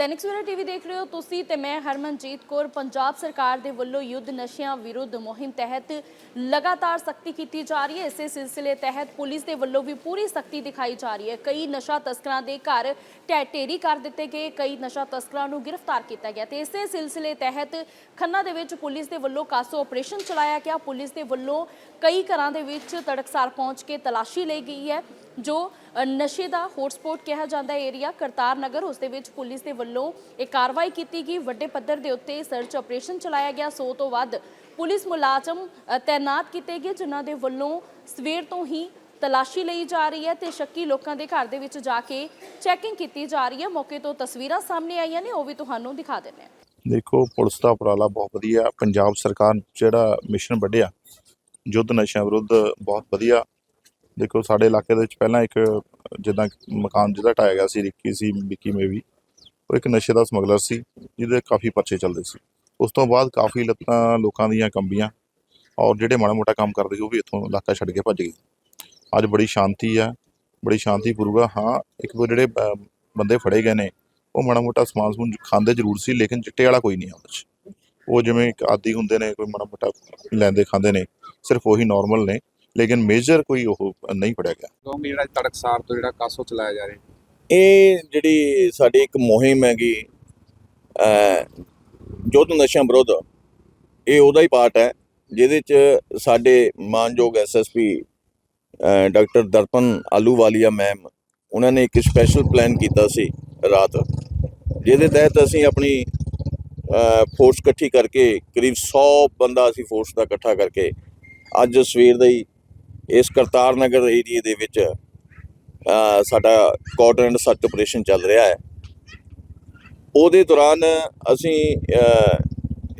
Dainik Savera TV ਦੇਖ ਰਹੇ ਹੋ ਤੁਸੀਂ ਤੇ ਮੈਂ ਹਰਮਨਜੀਤ ਕੌਰ। ਪੰਜਾਬ ਸਰਕਾਰ ਦੇ ਵੱਲੋਂ ਯੁੱਧ ਨਸ਼ਿਆਂ ਵਿਰੁੱਧ ਮੁਹਿੰਮ ਤਹਿਤ ਲਗਾਤਾਰ ਸਖਤੀ ਕੀਤੀ ਜਾ ਰਹੀ ਹੈ। ਇਸੇ ਸਿਲਸਿਲੇ ਤਹਿਤ ਪੁਲਿਸ ਦੇ ਵੱਲੋਂ ਵੀ ਪੂਰੀ ਸਖਤੀ ਦਿਖਾਈ ਜਾ ਰਹੀ ਹੈ। ਕਈ ਨਸ਼ਾ ਤਸਕਰਾਂ ਦੇ ਘਰ ਢਹਿ ਢੇਰੀ ਕਰ ਦਿੱਤੇ ਗਏ, ਕਈ ਨਸ਼ਾ ਤਸਕਰਾਂ ਨੂੰ ਗ੍ਰਿਫਤਾਰ ਕੀਤਾ ਗਿਆ ਤੇ ਇਸੇ ਸਿਲਸਿਲੇ ਤਹਿਤ ਖੰਨਾ ਦੇ ਵਿੱਚ ਪੁਲਿਸ ਦੇ ਵੱਲੋਂ ਕਾਸੋ ਆਪਰੇਸ਼ਨ ਚਲਾਇਆ ਗਿਆ। ਪੁਲਿਸ ਦੇ ਵੱਲੋਂ ਕਈ ਘਰਾਂ ਦੇ ਵਿੱਚ ਤੜਕਸਾਰ ਪਹੁੰਚ ਕੇ ਤਲਾਸ਼ੀ ਲਈ ਗਈ ਹੈ। ਜੋ ਨਸ਼ੇ ਦਾ ਹੌਟਸਪੌਟ ਕਿਹਾ ਜਾਂਦਾ ਏਰੀਆ ਕਰਤਾਰ ਨਗਰ, ਉਸ ਦੇ ਵਿੱਚ ਪੁਲਿਸ ਦੇ ਵੱਲੋਂ ਇਹ ਕਾਰਵਾਈ ਕੀਤੀ ਗਈ। ਵੱਡੇ ਪੱਧਰ ਦੇ ਉੱਤੇ ਸਰਚ ਆਪਰੇਸ਼ਨ ਚਲਾਇਆ ਗਿਆ। 100 ਤੋਂ ਵੱਧ ਪੁਲਿਸ ਮੁਲਾਜ਼ਮ ਤਾਇਨਾਤ ਕੀਤੇ ਗਏ, ਜਿਨ੍ਹਾਂ ਦੇ ਵੱਲੋਂ ਸਵੇਰ ਤੋਂ ਹੀ ਤਲਾਸ਼ੀ ਲਈ ਜਾ ਰਹੀ ਹੈ ਤੇ ਸ਼ੱਕੀ ਲੋਕਾਂ ਦੇ ਘਰ ਦੇ ਵਿੱਚ ਜਾ ਕੇ ਚੈਕਿੰਗ ਕੀਤੀ ਜਾ ਰਹੀ ਹੈ। ਮੌਕੇ ਤੋਂ ਤਸਵੀਰਾਂ ਸਾਹਮਣੇ ਆਈਆਂ ਨੇ, ਉਹ ਵੀ ਤੁਹਾਨੂੰ ਦਿਖਾ ਦਿੰਦੇ ਹਾਂ। ਦੇਖੋ, ਪੁਲਿਸ ਦਾ ਉਪਰਾਲਾ ਬਹੁਤ ਵਧੀਆ। ਪੰਜਾਬ ਸਰਕਾਰ ਜਿਹੜਾ ਮਿਸ਼ਨ ਵੱਢਿਆ, ਯੁੱਧ ਨਸ਼ਿਆਂ ਵਿਰੁੱਧ ਬਹੁਤ ਵਧੀਆ। ਦੇਖੋ, ਸਾਡੇ ਇਲਾਕੇ ਦੇ ਵਿੱਚ ਪਹਿਲਾਂ ਇੱਕ ਜਿੱਦਾਂ ਮਕਾਨ ਜਿਹਦਾ ਢਾਇਆ ਗਿਆ ਸੀ, ਰਿੱਕੀ ਸੀ, ਵਿੱਕੀ ਮੇਵੀ, ਉਹ ਇੱਕ ਨਸ਼ੇ ਦਾ ਸਮਗਲਰ ਸੀ, ਜਿਹਦੇ ਕਾਫੀ ਪਰਚੇ ਚੱਲਦੇ ਸੀ। ਉਸ ਤੋਂ ਬਾਅਦ ਕਾਫੀ ਲੱਤਾਂ ਲੋਕਾਂ ਦੀਆਂ ਕੰਬੀਆਂ ਔਰ ਜਿਹੜੇ ਮਾੜਾ ਮੋਟਾ ਕੰਮ ਕਰਦੇ ਸੀ, ਉਹ ਵੀ ਇੱਥੋਂ ਇਲਾਕਾ ਛੱਡ ਕੇ ਭੱਜ ਗਏ। ਅੱਜ ਬੜੀ ਸ਼ਾਂਤੀ ਆ, ਬੜੀ ਸ਼ਾਂਤੀ ਪੂਰਵਕ ਹਾਂ, ਇੱਕ ਦੋ ਜਿਹੜੇ ਬੰਦੇ ਫੜੇ ਗਏ ਨੇ, ਉਹ ਮਾੜਾ ਮੋਟਾ ਸਮਾਨ ਸਮੂਨ ਖਾਂਦੇ ਜ਼ਰੂਰ ਸੀ, ਲੇਕਿਨ ਚਿੱਟੇ ਵਾਲਾ ਕੋਈ ਨਹੀਂ ਆ ਉਹਦੇ 'ਚ ਉਹ ਜਿਵੇਂ ਇੱਕ ਆਦੀ ਹੁੰਦੇ ਨੇ, ਕੋਈ ਮਾੜਾ ਮੋਟਾ ਲੈਂਦੇ ਖਾਂਦੇ ਨੇ, ਸਿਰਫ ਉਹੀ ਨਾਰਮਲ ਨੇ। ਲੇਕਿਨ ਮੇਜਰ ਕੋਈ ਉਹ ਨਹੀਂ ਫੜਿਆ ਗਿਆ। ਕਹੋਗੇ ਜਿਹੜਾ ਤੜਕਸਾਰ ਤੋਂ ਜਿਹੜਾ ਕਾਸੋ ਚਲਾਇਆ ਜਾ ਰਿਹਾ। ਇਹ ਜਿਹੜੀ ਸਾਡੀ ਇੱਕ ਮੁਹਿੰਮ ਹੈਗੀ ਅ ਯੁੱਧ ਨਸ਼ਿਆਂ ਵਿਰੁੱਧ ਇਹ ਉਹਦਾ ਹੀ ਪਾਰਟ ਹੈ ਜਿਹਦੇ ਚ ਸਾਡੇ ਮਾਨਯੋਗ SSP doctor Darpan Ahluwalia ma'am ਉਹਨਾਂ ਨੇ ਇੱਕ ਸਪੈਸ਼ਲ ਪਲਾਨ ਕੀਤਾ ਸੀ ਰਾਤ ਜਿਹਦੇ ਤਹਿਤ ਅਸੀਂ ਆਪਣੀ ਫੋਰਸ ਇਕੱਠੀ ਕਰਕੇ ਕਰੀਬ 100 ਬੰਦਾ ਅਸੀਂ ਫੋਰਸ ਦਾ ਇਕੱਠਾ ਕਰਕੇ ਅੱਜ ਸਵੇਰ ਦਾ ਹੀ ਇਸ ਕਰਤਾਰ ਨਗਰ ਏਰੀਏ ਦੇ ਵਿੱਚ ਸਾਡਾ ਕਾਰਡ ਐਂਡ ਸਰਚ ਆਪਰੇਸ਼ਨ ਚੱਲ ਰਿਹਾ ਹੈ। ਉਹਦੇ ਦੌਰਾਨ ਅਸੀਂ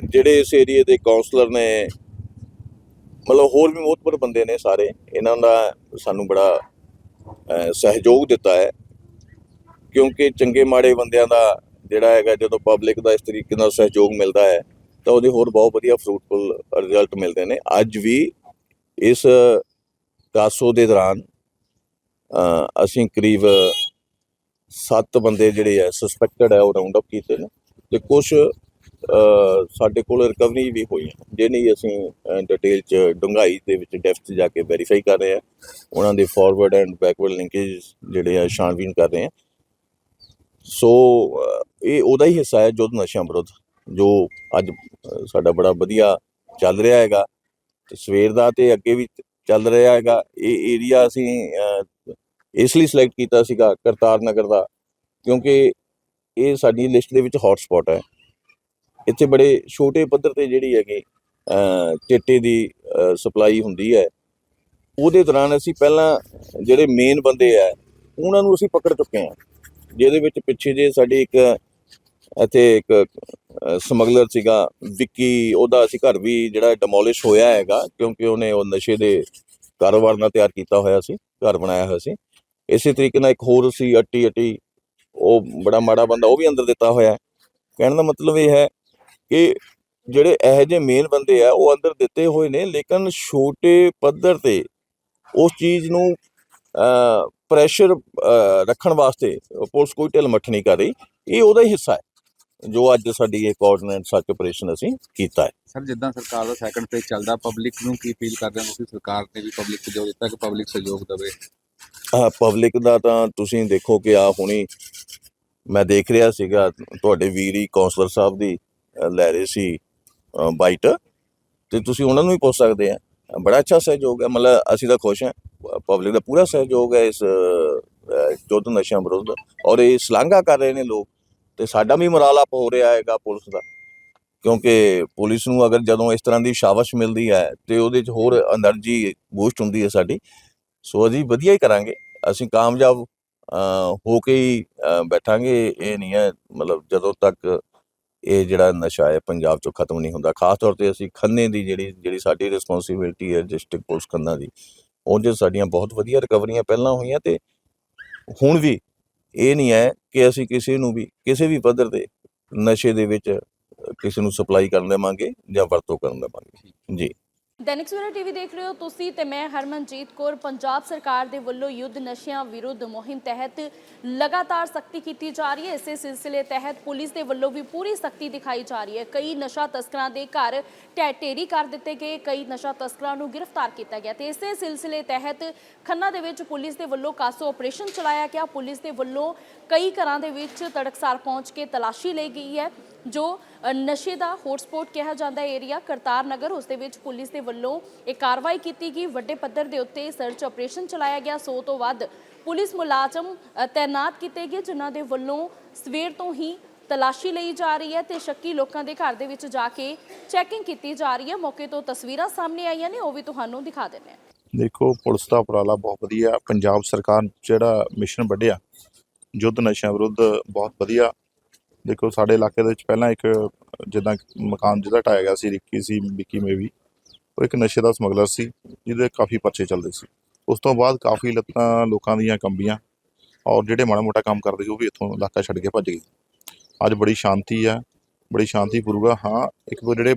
ਜਿਹੜੇ ਇਸ ਏਰੀਏ ਦੇ ਕਾਉਂਸਲਰ ਨੇ, ਮਤਲਬ ਹੋਰ ਵੀ ਮੋਤਬਰ ਬੰਦੇ ਨੇ ਸਾਰੇ, ਇਹਨਾਂ ਦਾ ਸਾਨੂੰ ਬੜਾ ਸਹਿਯੋਗ ਦਿੱਤਾ ਹੈ। ਕਿਉਂਕਿ ਚੰਗੇ ਮਾੜੇ ਬੰਦਿਆਂ ਦਾ ਜਿਹੜਾ ਹੈਗਾ, ਜਦੋਂ ਪਬਲਿਕ ਦਾ ਇਸ ਤਰੀਕੇ ਨਾਲ ਸਹਿਯੋਗ ਮਿਲਦਾ ਹੈ, ਤਾਂ ਉਹਦੇ ਹੋਰ ਬਹੁਤ ਵਧੀਆ ਫਰੂਟਫੁਲ ਰਿਜ਼ਲਟ ਮਿਲਦੇ ਨੇ। ਅੱਜ ਵੀ ਇਸ ਕਾਸੋ ਦੇ ਦੌਰਾਨ ਅਸੀਂ ਕਰੀਬ 7 ਬੰਦੇ ਜਿਹੜੇ ਆ ਸਸਪੈਕਟਡ ਹੈ ਉਹ ਰਾਉਂਡ ਅਪ ਕੀਤੇ ਨੇ ਤੇ ਕੁਝ ਸਾਡੇ ਕੋਲ ਰਿਕਵਰੀ ਵੀ ਹੋਈ ਹੈ ਅਸੀਂ ਡਿਟੇਲ ਚ ਡੂੰਘਾਈ ਦੇ ਵਿੱਚ ਡੈਪਥ ਜਾ ਕੇ ਵੈਰੀਫਾਈ ਕਰ ਰਹੇ ਆ, ਉਹਨਾਂ ਦੇ ਫਾਰਵਰਡ ਐਂਡ ਬੈਕਵਰਡ ਲਿੰਕੇਜ ਜਿਹੜੇ ਆ ਛਾਣਬੀਨ ਕਰ ਰਹੇ ਆ। ਸੋ ਇਹ ਉਹਦਾ ਹੀ ਹਿੱਸਾ ਹੈ ਜੁੱਧ ਨਸ਼ਿਆਂ ਵਿਰੁੱਧ, ਜੋ ਅੱਜ ਸਾਡਾ ਬੜਾ ਵਧੀਆ ਚੱਲ ਰਿਹਾ ਹੈਗਾ। ਤੇ ਸਵੇਰ ਦਾ ਤੇ ਅੱਗੇ ਵੀ ਚੱਲ ਰਿਹਾ ਹੈਗਾ। ਇਹ ਏਰੀਆ ਅਸੀਂ ਇਸ ਲਈ ਸਿਲੈਕਟ ਕੀਤਾ ਸੀਗਾ ਕਰਤਾਰ ਨਗਰ ਦਾ, ਕਿਉਂਕਿ ਇਹ ਸਾਡੀ ਲਿਸਟ ਦੇ ਵਿੱਚ ਹੌਟ ਸਪੌਟ ਹੈ। ਇੱਥੇ ਬੜੇ ਛੋਟੇ ਪੱਧਰ ਤੇ ਜਿਹੜੀ ਹੈਗੀ ਚਿੱਟੇ ਦੀ ਸਪਲਾਈ ਹੁੰਦੀ ਹੈ। ਉਹਦੇ ਦੌਰਾਨ ਅਸੀਂ ਪਹਿਲਾਂ ਜਿਹੜੇ ਮੇਨ ਬੰਦੇ ਆ, ਉਹਨਾਂ ਨੂੰ ਅਸੀਂ ਪਕੜ ਚੁੱਕੇ ਹਾਂ। ਜਿਹਦੇ ਵਿੱਚ ਪਿੱਛੇ ਜੇ ਸਾਡੀ ਇੱਕ ਇੱਥੇ ਇੱਕ ਸਮਗਲਰ ਸੀਗਾ, ਵਿੱਕੀ, ਉਹਦਾ ਅਸੀਂ ਘਰ ਵੀ ਜਿਹੜਾ ਡਿਮੋਲਿਸ਼ ਹੋਇਆ ਹੈਗਾ, ਕਿਉਂਕਿ ਉਹਨੇ ਉਹ ਨਸ਼ੇ ਦੇ ਕਾਰੋਬਾਰ ਨਾਲ ਤਿਆਰ ਕੀਤਾ ਹੋਇਆ ਸੀ, ਘਰ ਬਣਾਇਆ ਹੋਇਆ ਸੀ। ਇਸੇ ਤਰੀਕੇ ਨਾਲ ਇੱਕ ਹੋਰ ਸੀ, ਅੱਟੀ ਅੱਟੀ, ਉਹ ਬੜਾ ਮਾੜਾ ਬੰਦਾ, ਉਹ ਵੀ ਅੰਦਰ ਦਿੱਤਾ ਹੋਇਆ। ਕਹਿਣ ਦਾ ਮਤਲਬ ਇਹ ਹੈ ਕਿ ਜਿਹੜੇ ਇਹੋ ਜਿਹੇ ਮੇਨ ਬੰਦੇ ਆ, ਉਹ ਅੰਦਰ ਦਿੱਤੇ ਹੋਏ ਨੇ, ਲੇਕਿਨ ਛੋਟੇ ਪੱਧਰ ਤੇ ਉਸ ਚੀਜ਼ ਨੂੰ ਪ੍ਰੈਸ਼ਰ ਰੱਖਣ ਵਾਸਤੇ ਪੁਲਿਸ ਕੋਈ ਢਿੱਲ ਮੱਠ ਨਹੀਂ ਕਰ ਰਹੀ। ਇਹ ਉਹਦਾ ਹੀ ਹਿੱਸਾ ਹੈ। ਜੋ ਅੱਜ ਸਾਡੀ ਇਹ ਕੋਆਰਡੀਨੇਟ ਸਰਚ ਆਪਰੇਸ਼ਨ ਅਸੀਂ ਕੀਤਾ ਹੈ। ਸਰ ਜਿੱਦਾਂ ਸਰਕਾਰ ਦਾ ਸੈਕੰਡ ਫੇਜ਼ ਚੱਲਦਾ ਪਬਲਿਕ ਨੂੰ ਕੀ ਅਪੀਲ ਕਰਦੇ ਹੋ ਤੁਸੀਂ? ਸਰਕਾਰ ਨੇ ਵੀ ਪਬਲਿਕ ਸਹਿਯੋਗ ਦਿੱਤਾ ਕਿ ਪਬਲਿਕ ਸਹਿਯੋਗ ਦੇਵੇ? ਪਬਲਿਕ ਦਾ ਤਾਂ ਤੁਸੀਂ ਦੇਖੋ ਕਿ ਆ ਹੁਣੀ ਮੈਂ ਦੇਖ ਰਿਹਾ ਸੀਗਾ ਤੁਹਾਡੇ ਵੀਰੀ ਕਾਉਂਸਲਰ ਸਾਹਿਬ ਦੀ ਲੈ ਰਹੇ ਸੀ ਬਾਈਟ ਤੇ ਤੁਸੀਂ ਉਹਨਾਂ ਨੂੰ ਵੀ ਪੁੱਛ ਸਕਦੇ ਆ। ਬੜਾ ਅੱਛਾ ਸਹਿਯੋਗ ਹੈ ਮਤਲਬ ਅਸੀਂ ਤਾਂ ਖੁਸ਼ ਹਾਂ। ਪਬਲਿਕ ਦਾ ਪੂਰਾ ਸਹਿਯੋਗ ਹੈ ਇਸ ਯੁੱਧ ਨਸ਼ਿਆਂ ਵਿਰੁੱਧ। ਔਰ ਇਹ ਸ਼ਲਾਘਾ ਕਰ ਰਹੇ ਨੇ ਲੋਕ। ਤੇ ਸਾਡਾ ਵੀ ਮਰਾਲ ਆਪ ਹੋ ਰਿਹਾ ਹੈਗਾ ਪੁਲਿਸ ਦਾ। ਕਿਉਂਕਿ ਪੁਲਿਸ ਨੂੰ ਅਗਰ ਜਦੋਂ ਇਸ ਤਰ੍ਹਾਂ ਦੀ ਸ਼ਾਬਸ਼ ਮਿਲਦੀ ਹੈ ਤੇ ਉਹਦੇ 'ਚ ਹੋਰ એનર્ਜੀ ਬੂਸਟ ਹੁੰਦੀ ਹੈ ਸਾਡੀ, ਸੋ ਅਸੀਂ ਵਧੀਆ ਹੀ ਕਰਾਂਗੇ। ਅਸੀਂ ਕਾਮਯਾਬ ਹੋ ਕੇ ਹੀ ਬੈਠਾਂਗੇ। ਇਹ ਨਹੀਂ ਹੈ, ਮਤਲਬ ਜਦੋਂ ਤੱਕ ਇਹ ਜਿਹੜਾ ਨਸ਼ਾ ਹੈ ਪੰਜਾਬ ਚੋਂ ਖਤਮ ਨਹੀਂ ਹੁੰਦਾ। ਖਾਸ ਤੌਰ ਤੇ ਅਸੀਂ ਖੰਨੇ ਦੀ ਜਿਹੜੀ ਜਿਹੜੀ ਸਾਡੀ ਰਿਸਪੌਂਸਿਬਿਲਟੀ ਹੈ ਡਿਸਟ੍ਰਿਕਟ ਪੁਲਿਸ ਖੰਨਾ ਦੀ ਉਹ ਜੇ ਸਾਡੀਆਂ ਬਹੁਤ ਵਧੀਆ ਰਿਕਵਰੀਆਂ ਪਹਿਲਾਂ ਹੋਈਆਂ ਤੇ ਹੁਣ ਵੀ ਇਹ ਨਹੀਂ ਹੈ ਕਿ ਅਸੀਂ ਕਿਸੇ ਨੂੰ ਵੀ ਕਿਸੇ ਵੀ ਪੱਧਰ ਤੇ ਨਸ਼ੇ ਦੇ ਵਿੱਚ ਕਿਸੇ ਨੂੰ ਸਪਲਾਈ ਕਰਨ ਦੇਵਾਂਗੇ ਜਾਂ ਵਰਤੋਂ ਕਰਨ ਦੇਵਾਂਗੇ। ਜੀ। ਦੈਨਿਕ ਸਵੇਰਾ ਟੀਵੀ ਦੇਖ ਰਹੇ ਹੋ ਤੁਸੀਂ ਤੇ ਮੈਂ ਹਰਮਨਜੀਤ ਕੌਰ। ਪੰਜਾਬ ਸਰਕਾਰ ਦੇ ਵੱਲੋਂ ਯੁੱਧ ਨਸ਼ਿਆਂ ਵਿਰੁੱਧ ਮੁਹਿੰਮ ਤਹਿਤ ਲਗਾਤਾਰ ਸਖਤੀ ਕੀਤੀ ਜਾ ਰਹੀ ਹੈ। ਇਸੇ ਸਿਲਸਿਲੇ ਤਹਿਤ ਪੁਲਿਸ ਦੇ ਵੱਲੋਂ ਵੀ ਪੂਰੀ ਸਖਤੀ ਦਿਖਾਈ ਜਾ ਰਹੀ ਹੈ। ਕਈ ਨਸ਼ਾ ਤਸਕਰਾਂ ਦੇ ਘਰ ਢਹਿ ਢੇਰੀ ਕਰ ਦਿੱਤੇ ਗਏ, ਕਈ ਨਸ਼ਾ ਤਸਕਰਾਂ ਨੂੰ ਗ੍ਰਿਫਤਾਰ ਕੀਤਾ ਗਿਆ ਤੇ ਇਸੇ ਸਿਲਸਿਲੇ ਤਹਿਤ ਖੰਨਾ ਦੇ ਵਿੱਚ ਪੁਲਿਸ ਦੇ ਵੱਲੋਂ ਕਾਸੋ ਆਪਰੇਸ਼ਨ ਚਲਾਇਆ ਗਿਆ। ਪੁਲਿਸ ਦੇ ਵੱਲੋਂ ਕਈ ਘਰਾਂ ਦੇ ਵਿੱਚ ਤੜਕਸਾਰ ਪਹੁੰਚ ਕੇ ਤਲਾਸ਼ੀ ਲਈ ਗਈ ਹੈ। ਜੋ ਨਸ਼ੇ ਦਾ ਹੌਟਸਪੌਟ ਕਿਹਾ ਜਾਂਦਾ ਏਰੀਆ ਕਰਤਾਰ ਨਗਰ, ਉਸ ਦੇ ਵਿੱਚ ਪੁਲਿਸ ਦੇ ਵੱਲੋਂ ਇਹ ਕਾਰਵਾਈ ਕੀਤੀ ਗਈ। ਵੱਡੇ ਪੱਧਰ ਦੇ ਉੱਤੇ ਸਰਚ ਆਪਰੇਸ਼ਨ ਚਲਾਇਆ ਗਿਆ। 100 ਤੋਂ ਵੱਧ ਪੁਲਿਸ ਮੁਲਾਜ਼ਮ ਤਾਇਨਾਤ ਕੀਤੇ ਗਏ, ਜਿਨ੍ਹਾਂ ਦੇ ਵੱਲੋਂ ਸਵੇਰ ਤੋਂ ਹੀ ਤਲਾਸ਼ੀ ਲਈ ਜਾ ਰਹੀ ਹੈ ਤੇ ਸ਼ੱਕੀ ਲੋਕਾਂ ਦੇ ਘਰ ਦੇ ਵਿੱਚ ਜਾ ਕੇ ਚੈਕਿੰਗ ਕੀਤੀ ਜਾ ਰਹੀ ਹੈ। ਮੌਕੇ ਤੋਂ ਤਸਵੀਰਾਂ ਸਾਹਮਣੇ ਆਈਆਂ ਨੇ, ਉਹ ਵੀ ਤੁਹਾਨੂੰ ਦਿਖਾ ਦਿੰਦੇ ਹਾਂ। ਦੇਖੋ, ਪੁਲਿਸ ਦਾ ਉਪਰਾਲਾ ਬਹੁਤ ਵਧੀਆ। ਪੰਜਾਬ ਸਰਕਾਰ ਜਿਹੜਾ ਮਿਸ਼ਨ ਵੱਢਿਆ, ਯੁੱਧ ਨਸ਼ਿਆਂ ਵਿਰੁੱਧ ਬਹੁਤ ਵਧੀਆ। ਦੇਖੋ, ਸਾਡੇ ਇਲਾਕੇ ਦੇ ਵਿੱਚ ਪਹਿਲਾਂ ਇੱਕ, ਜਿੱਦਾਂ ਮਕਾਨ ਜਿਹਦਾ ਢਾਇਆ ਗਿਆ ਸੀ, ਰਿੱਕੀ ਸੀ, ਵਿੱਕੀ ਮੇਵੀ, ਉਹ ਇੱਕ ਨਸ਼ੇ ਦਾ ਸਮਗਲਰ ਸੀ, ਜਿਹਦੇ ਕਾਫੀ ਪਰਚੇ ਚੱਲਦੇ ਸੀ। ਉਸ ਤੋਂ ਬਾਅਦ ਕਾਫੀ ਲੱਤਾਂ ਲੋਕਾਂ ਦੀਆਂ ਕੰਬੀਆਂ, ਔਰ ਜਿਹੜੇ ਮਾੜਾ ਮੋਟਾ ਕੰਮ ਕਰਦੇ ਸੀ, ਉਹ ਵੀ ਇੱਥੋਂ ਇਲਾਕਾ ਛੱਡ ਕੇ ਭੱਜ ਗਏ। ਅੱਜ ਬੜੀ ਸ਼ਾਂਤੀ ਆ, ਬੜੀ ਸ਼ਾਂਤੀਪੂਰਵਕ ਆ। ਹਾਂ, ਇੱਕ ਦੋ ਜਿਹੜੇ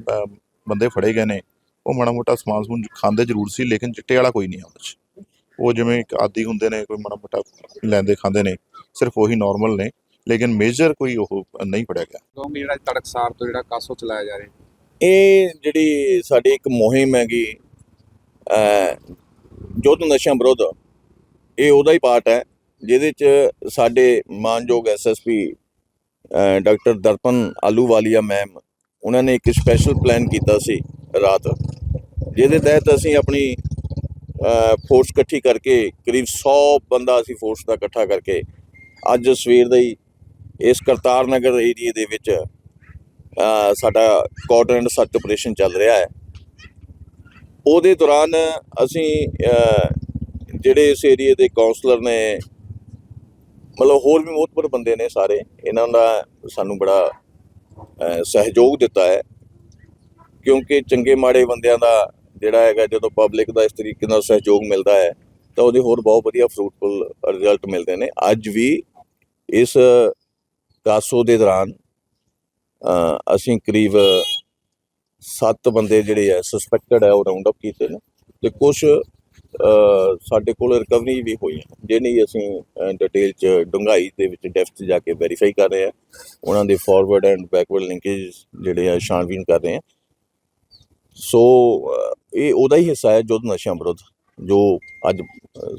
ਬੰਦੇ ਫੜੇ ਗਏ ਨੇ, ਉਹ ਮਾੜਾ ਮੋਟਾ ਸਮਾਨ ਸਮੂਨ ਖਾਂਦੇ ਜ਼ਰੂਰ ਸੀ, ਲੇਕਿਨ ਚਿੱਟੇ ਵਾਲਾ ਕੋਈ ਨਹੀਂ ਆ ਉਹਦੇ 'ਚ ਉਹ ਜਿਵੇਂ ਇੱਕ ਆਦੀ ਹੁੰਦੇ ਨੇ, ਕੋਈ ਮਾੜਾ ਮੋਟਾ ਲੈਂਦੇ ਖਾਂਦੇ ਨੇ, ਸਿਰਫ ਉਹੀ ਨਾਰਮਲ ਨੇ। ਲੇਕਿਨ ਮੇਜਰ ਕੋਈ ਉਹ ਨਹੀਂ ਫੜਿਆ ਗਿਆ। ਕਹੋਗੇ ਜਿਹੜਾ ਤੜਕਸਾਰ ਤੋਂ ਜਿਹੜਾ ਕਾਸੋ ਚਲਾਇਆ ਜਾ ਰਿਹਾ ਇਹ ਜਿਹੜੀ ਸਾਡੀ ਇੱਕ ਮੁਹਿੰਮ ਹੈਗੀ ਅ ਯੁੱਧ ਨਸ਼ਿਆਂ ਵਿਰੁੱਧ ਇਹ ਉਹਦਾ ਹੀ ਪਾਰਟ ਹੈ ਜਿਹਦੇ ਚ ਸਾਡੇ ਮਾਨਯੋਗ SSP doctor Darpan Ahluwalia ma'am ਉਹਨਾਂ ਨੇ ਇੱਕ ਸਪੈਸ਼ਲ ਪਲਾਨ ਕੀਤਾ ਸੀ ਰਾਤ ਜਿਹਦੇ ਤਹਿਤ ਅਸੀਂ ਆਪਣੀ ਫੋਰਸ ਇਕੱਠੀ ਕਰਕੇ ਕਰੀਬ 100 ਬੰਦਾ ਅਸੀਂ ਫੋਰਸ ਦਾ ਇਕੱਠਾ ਕਰਕੇ ਅੱਜ ਸਵੇਰ ਦਾ ਹੀ ਇਸ ਕਰਤਾਰ ਨਗਰ ਏਰੀਏ ਦੇ ਵਿੱਚ ਸਾਡਾ ਕਾਰਡ ਐਂਡ ਸਰਚ ਆਪਰੇਸ਼ਨ ਚੱਲ ਰਿਹਾ ਹੈ। ਉਹਦੇ ਦੌਰਾਨ ਅਸੀਂ ਜਿਹੜੇ ਇਸ ਏਰੀਏ ਦੇ ਕਾਉਂਸਲਰ ਨੇ, ਮਤਲਬ ਹੋਰ ਵੀ ਮੋਤਬਰ ਬੰਦੇ ਨੇ ਸਾਰੇ, ਇਹਨਾਂ ਦਾ ਸਾਨੂੰ ਬੜਾ ਸਹਿਯੋਗ ਦਿੱਤਾ ਹੈ। ਕਿਉਂਕਿ ਚੰਗੇ ਮਾੜੇ ਬੰਦਿਆਂ ਦਾ ਜਿਹੜਾ ਹੈਗਾ, ਜਦੋਂ ਪਬਲਿਕ ਦਾ ਇਸ ਤਰੀਕੇ ਨਾਲ ਸਹਿਯੋਗ ਮਿਲਦਾ ਹੈ, ਤਾਂ ਉਹਦੇ ਹੋਰ ਬਹੁਤ ਵਧੀਆ ਫਰੂਟਫੁਲ ਰਿਜ਼ਲਟ ਮਿਲਦੇ ਨੇ। ਅੱਜ ਵੀ ਇਸ ਕਾਸੋ ਦੇ ਦੌਰਾਨ ਅਸੀਂ ਕਰੀਬ 7 ਬੰਦੇ ਜਿਹੜੇ ਆ ਸਸਪੈਕਟਡ ਹੈ ਉਹ ਰਾਉਂਡ ਅਪ ਕੀਤੇ ਨੇ ਤੇ ਕੁਝ ਸਾਡੇ ਕੋਲ ਰਿਕਵਰੀ ਵੀ ਹੋਈਆਂ ਹੈ ਜਿਹਨੀ ਅਸੀਂ ਡਿਟੇਲ ਚ ਡੂੰਘਾਈ ਦੇ ਵਿੱਚ ਡੈਪਥ ਜਾ ਕੇ ਵੈਰੀਫਾਈ ਕਰ ਰਹੇ ਆ, ਉਹਨਾਂ ਦੇ ਫਾਰਵਰਡ ਐਂਡ ਬੈਕਵਰਡ ਲਿੰਕੇਜ ਜਿਹੜੇ ਆ ਛਾਣਬੀਨ ਕਰ ਰਹੇ ਆ। ਸੋ ਇਹ ਉਹਦਾ ਹੀ ਹਿੱਸਾ ਹੈ ਜੋ ਨਸ਼ਿਆਂ ਵਿਰੁੱਧ, ਜੋ ਅੱਜ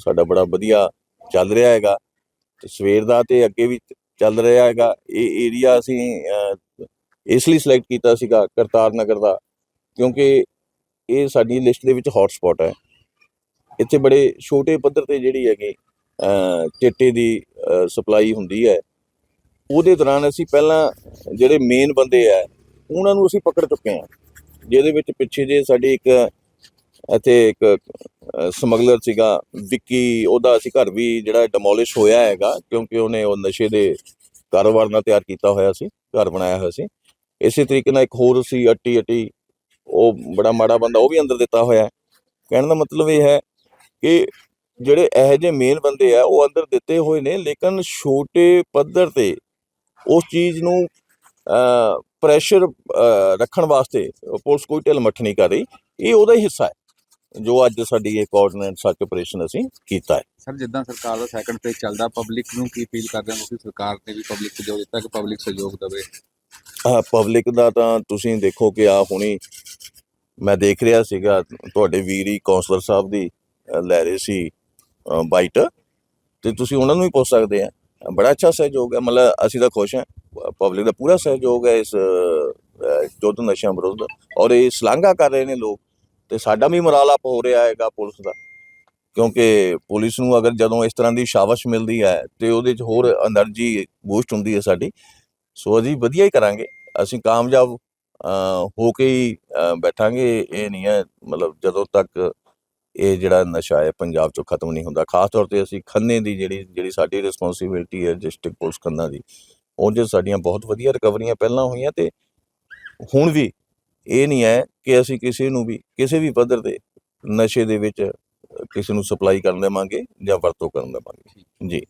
ਸਾਡਾ ਬੜਾ ਵਧੀਆ ਚੱਲ ਰਿਹਾ ਹੈਗਾ। ਤੇ ਸਵੇਰ ਦਾ ਤੇ ਅੱਗੇ ਵੀ ਚੱਲ ਰਿਹਾ ਹੈਗਾ। ਇਹ ਏਰੀਆ ਅਸੀਂ ਇਸ ਲਈ ਸਿਲੈਕਟ ਕੀਤਾ ਸੀਗਾ ਕਰਤਾਰ ਨਗਰ ਦਾ, ਕਿਉਂਕਿ ਇਹ ਸਾਡੀ ਲਿਸਟ ਦੇ ਵਿੱਚ ਹੌਟ ਸਪੌਟ ਹੈ। ਇੱਥੇ ਬੜੇ ਛੋਟੇ ਪੱਧਰ ਤੇ ਜਿਹੜੀ ਹੈਗੀ ਚਿੱਟੇ ਦੀ ਸਪਲਾਈ ਹੁੰਦੀ ਹੈ। ਉਹਦੇ ਦੌਰਾਨ ਅਸੀਂ ਪਹਿਲਾਂ ਜਿਹੜੇ ਮੇਨ ਬੰਦੇ ਆ, ਉਹਨਾਂ ਨੂੰ ਅਸੀਂ ਪਕੜ ਚੁੱਕੇ ਹਾਂ। ਜਿਹਦੇ ਵਿੱਚ ਪਿੱਛੇ ਜੇ ਸਾਡੀ ਇੱਕ ਇੱਥੇ ਇੱਕ ਸਮਗਲਰ ਸੀਗਾ। ਵਿੱਕੀ, ਉਹਦਾ ਅਸੀਂ ਘਰ ਵੀ ਜਿਹੜਾ ਡਿਮੋਲਿਸ਼ ਹੋਇਆ ਹੈਗਾ, ਕਿਉਂਕਿ ਉਹਨੇ ਉਹ ਨਸ਼ੇ ਦੇ ਕਾਰੋਬਾਰ ਨਾਲ ਤਿਆਰ ਕੀਤਾ ਹੋਇਆ ਸੀ, ਘਰ ਬਣਾਇਆ ਹੋਇਆ ਸੀ। ਇਸੇ ਤਰੀਕੇ ਨਾਲ ਇੱਕ ਹੋਰ ਸੀ, ਅੱਟੀ ਅੱਟੀ, ਉਹ ਬੜਾ ਮਾੜਾ ਬੰਦਾ, ਉਹ ਵੀ ਅੰਦਰ ਦਿੱਤਾ ਹੋਇਆ ਕਹਿਣ ਦਾ ਮਤਲਬ ਇਹ ਹੈ ਕਿ ਜਿਹੜੇ ਇਹੋ ਜਿਹੇ ਮੇਨ ਬੰਦੇ ਆ, ਉਹ ਅੰਦਰ ਦਿੱਤੇ ਹੋਏ ਨੇ, ਲੇਕਿਨ ਛੋਟੇ ਪੱਧਰ ਤੇ ਉਸ ਚੀਜ਼ ਨੂੰ ਪ੍ਰੈਸ਼ਰ ਰੱਖਣ ਵਾਸਤੇ ਪੁਲਿਸ ਕੋਈ ਢਿੱਲ ਮੱਠ ਨਹੀਂ ਕਰ ਰਹੀ। ਇਹ ਉਹਦਾ ਹੀ ਹਿੱਸਾ ਹੈ। ਜੋ ਅੱਜ ਸਾਡੀ ਇਹ ਕੋਆਰਡੀਨੇਟ ਸਰਚ ਆਪਰੇਸ਼ਨ ਅਸੀਂ ਕੀਤਾ ਹੈ। ਸਰ ਜਿੱਦਾਂ ਸਰਕਾਰ ਦਾ ਸੈਕੰਡ ਫੇਜ਼ ਚੱਲਦਾ ਪਬਲਿਕ ਨੂੰ ਕੀ ਅਪੀਲ ਕਰਦੇ ਹੋ ਕਿਉਂਕਿ ਸਰਕਾਰ ਨੇ ਵੀ ਪਬਲਿਕ ਤੇ ਜੋ ਦਿੱਤਾ ਕਿ ਪਬਲਿਕ ਸਹਿਯੋਗ ਦੇਵੇ? ਪਬਲਿਕ ਦਾ ਤਾਂ ਤੁਸੀਂ ਦੇਖੋ ਕਿ ਆ ਹੁਣੀ ਮੈਂ ਦੇਖ ਰਿਹਾ ਸੀਗਾ ਤੁਹਾਡੇ ਵੀਰੀ ਕਾਉਂਸਲਰ ਸਾਹਿਬ ਦੀ ਲੈ ਰਹੇ ਸੀ ਬਾਈਟ ਤੇ ਤੁਸੀਂ ਉਹਨਾਂ ਨੂੰ ਵੀ ਪੁੱਛ ਸਕਦੇ ਆ। ਬੜਾ ਅੱਛਾ ਸਹਿਯੋਗ ਹੈ ਮਤਲਬ ਅਸੀਂ ਤਾਂ ਖੁਸ਼ ਹਾਂ। ਪਬਲਿਕ ਦਾ ਪੂਰਾ ਸਹਿਯੋਗ ਹੈ ਇਸ ਅ, ਯੁੱਧ ਨਸ਼ਿਆਂ ਵਿਰੁੱਧ। ਔਰ ਇਹ ਸ਼ਲਾਘਾ ਕਰ ਰਹੇ ਨੇ ਲੋਕ। ਤੇ ਸਾਡਾ ਵੀ ਮੋਰਲ ਅਪ ਹੋ ਰਿਹਾ ਹੈਗਾ ਪੁਲਿਸ ਦਾ। ਕਿਉਂਕਿ ਪੁਲਿਸ ਨੂੰ ਅਗਰ ਜਦੋਂ ਇਸ ਤਰ੍ਹਾਂ ਦੀ ਸ਼ਾਬਸ਼ ਮਿਲਦੀ ਹੈ ਤੇ ਉਹਦੇ 'ਚ ਹੋਰ એનર્ਜੀ ਬੂਸਟ ਹੁੰਦੀ ਹੈ ਸਾਡੀ, ਸੋ ਅਸੀਂ ਵਧੀਆ ਹੀ ਕਰਾਂਗੇ। ਅਸੀਂ ਕਾਮਯਾਬ ਹੋ ਕੇ ਹੀ ਬੈਠਾਂਗੇ। ਇਹ ਨਹੀਂ ਹੈ, ਮਤਲਬ ਜਦੋਂ ਤੱਕ ਇਹ ਜਿਹੜਾ ਨਸ਼ਾ ਹੈ ਪੰਜਾਬ 'ਚੋਂ ਖਤਮ ਨਹੀਂ ਹੁੰਦਾ, ਖਾਸ ਤੌਰ ਤੇ ਅਸੀਂ ਖੰਨੇ ਦੀ ਜਿਹੜੀ ਜਿਹੜੀ ਸਾਡੀ ਰਿਸਪੌਂਸਿਬਿਲਟੀ ਹੈ ਡਿਸਟ੍ਰਿਕਟ ਪੁਲਿਸ ਖੰਨਾ ਦੀ ਉਹ ਜੇ ਸਾਡੀਆਂ ਬਹੁਤ ਵਧੀਆ ਰਿਕਵਰੀਆਂ ਪਹਿਲਾਂ ਹੋਈਆਂ ਤੇ ਹੁਣ ਵੀ ਇਹ ਨਹੀਂ ਹੈ ਕਿ ਅਸੀਂ ਕਿਸੇ ਨੂੰ ਵੀ ਕਿਸੇ ਵੀ ਪੱਧਰ ਤੇ ਨਸ਼ੇ ਦੇ ਵਿੱਚ ਕਿਸੇ ਨੂੰ ਸਪਲਾਈ ਕਰਨ ਦੇਵਾਂਗੇ ਜਾਂ ਵਰਤੋਂ ਕਰਨ ਦੇਵਾਂਗੇ। ਜੀ।